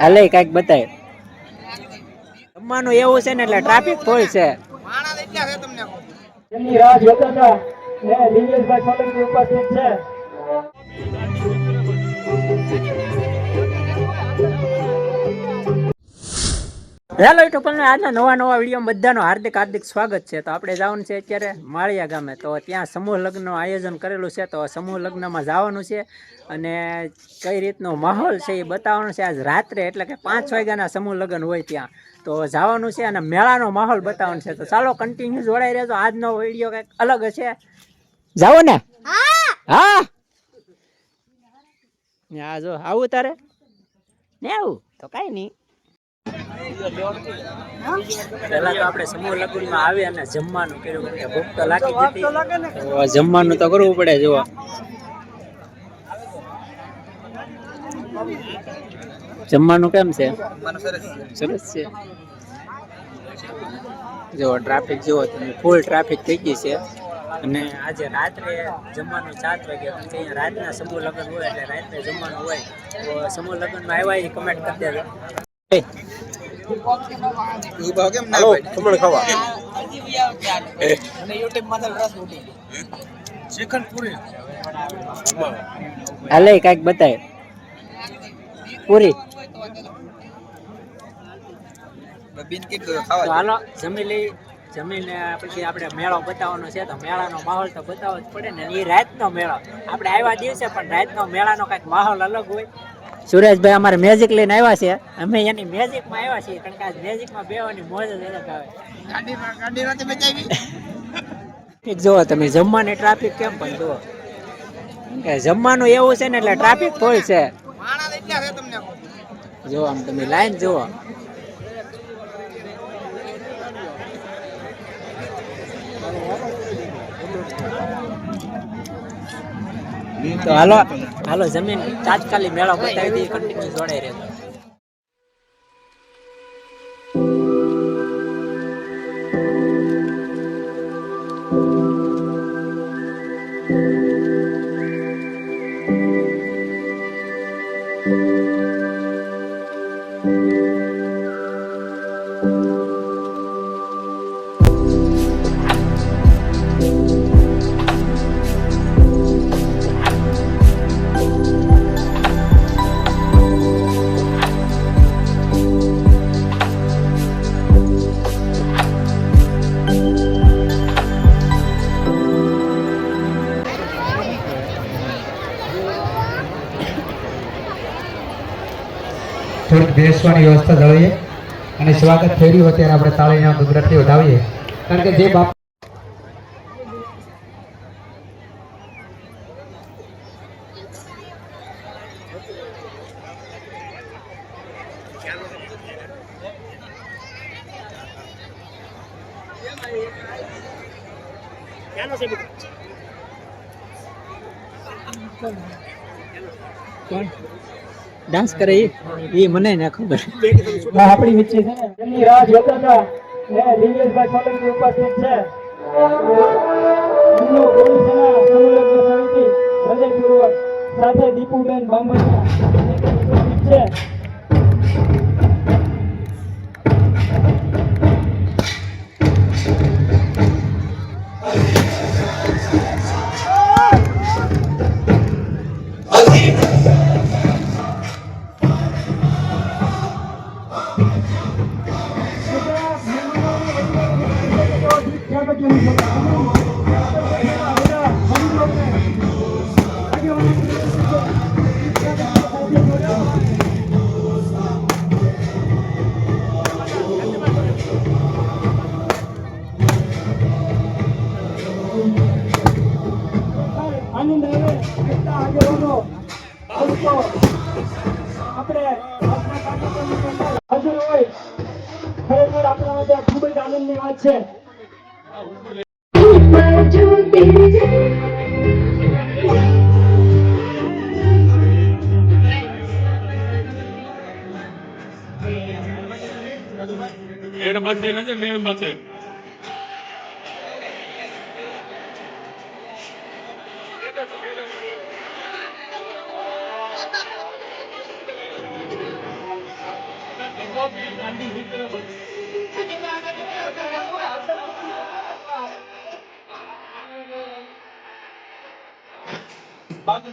હાલે કંઈક બતાય. જમવાનું એવું છે ને એટલે ટ્રાફિક ફૂલ છે. એમની રાહ જોતા હતા હેલો યુટ્યુબ પર આજના નવા નવા વિડીયોમાં બધાનો હાર્દિક હાર્દિક સ્વાગત છે. તો આપણે જવાનું છે અત્યારે માળિયા ગામે. તો ત્યાં સમૂહ લગ્નનું આયોજન કરેલું છે. તો સમૂહ લગ્નમાં જવાનું છે અને કઈ રીતનો માહોલ છે એ બતાવવાનું છે. આજ રાત્રે એટલે કે પાંચ વાગ્યાના સમૂહ લગ્ન હોય ત્યાં. તો જવાનું છે અને મેળાનો માહોલ બતાવવાનો છે. તો ચાલો કન્ટિન્યુ જોડાઈ રહેજો. આજનો વીડિયો કંઈક અલગ હશે. જાઓ ને. હા. હા જો, આવું તારે? ને આવું તો કાંઈ નહીં. પહેલા તો આપણે સમૂહ લગ્નમાં આવી અને જમવાનું કર્યું કે ભૂખ તો લાગી જતી જમવાનું તો કરવું પડે જોવા જમવાનું કેમ છે? સરસ છે. જો ટ્રાફિક જુઓ તમે ફૂલ ટ્રાફિક થઈ ગઈ છે. અને આજે રાત્રે જમવાનું સાત વાગે કેમ અહીંયા રાતના સમૂહ લગ્ન હોય એટલે રાત્રે જમવાનું હોય. તો સમૂહ લગ્નમાં આવ્યા કમેન્ટ કરી દેજો. ખમણ ખાવા. શ્રીખંડ પૂરી હાલે કાંઈક બતાય. પૂરી. જમી લઈ જમીને પછી આપણે મેળો બતાવવાનો છે તો મેળાનો માહોલ તો બતાવવો જ પડે ને એ રાતનો મેળો. આપણે આવ્યા દિવસે પણ રાતનો મેળાનો કાંઈક માહોલ અલગ હોય. સુરેશભાઈ અમારે મેજિક લઈને આવ્યા છે. અમે એની મેજિકમાં આવ્યા છીએ કારણ કે આજ મેજિકમાં બેવાની મોજ જ અલગ આવે. જુઓ તમે જમવાની ટ્રાફિક કેમ પણ જુઓ કે જમવાનું એવું છે ને એટલે ટ્રાફિક ફૂલ છે. જુઓ આમ તમે લાઈન જુઓ તો હાલો હાલો જમીન તાત્કાલિક મેળો બતાવી દઈએ કન્ટિન્યુ જોડાઈ રહેજો. થોડીક બેસવાની વ્યવસ્થા જાળવીએ અને સ્વાગત થઈ રહ્યું હોય ત્યારે આપણે તાળીના ગુજરાતી વધાવીએ. કારણ કે જે બાપ કોણ ડાન્સ કરે એ એ મને ના ખબર. આપણી વચ્ચે છે એમની સાથે દીપુબેન બાંભણિયા છે. આનંદ આવે એટલા આગેવાનો ભક્તો આપણે હાજર હોય. ખરેખર આપણા માટે ખૂબ જ આનંદની વાત છે. એડ મધ્ય નથી મેળ Bakın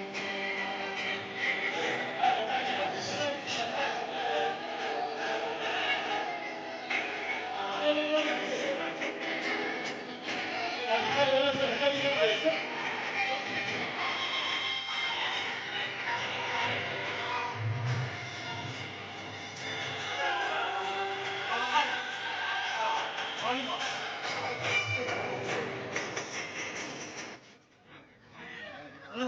તો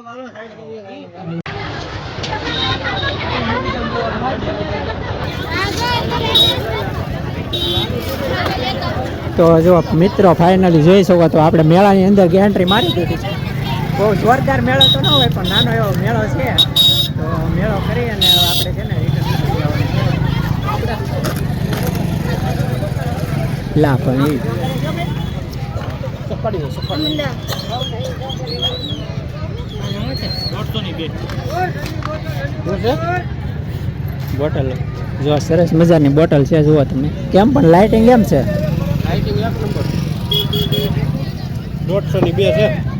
જો મિત્રો ફાઇનલી જોઈ શકો તો આપણે મેળાની અંદર એન્ટ્રી મારી દીધી છે. બહુ જોરદાર મેળો તો ન હોય, પણ નાનો એવો મેળો છે. તો મેળો કરી અને આપણે છે ને return નીકળી જવાનું બોટલ. જો સરસ મજાની બોટલ છે જુઓ તમે. કેમ પણ લાઇટિંગ કેમ છે? લાઇટિંગ એક નંબર. દોઢસો ની બે છે.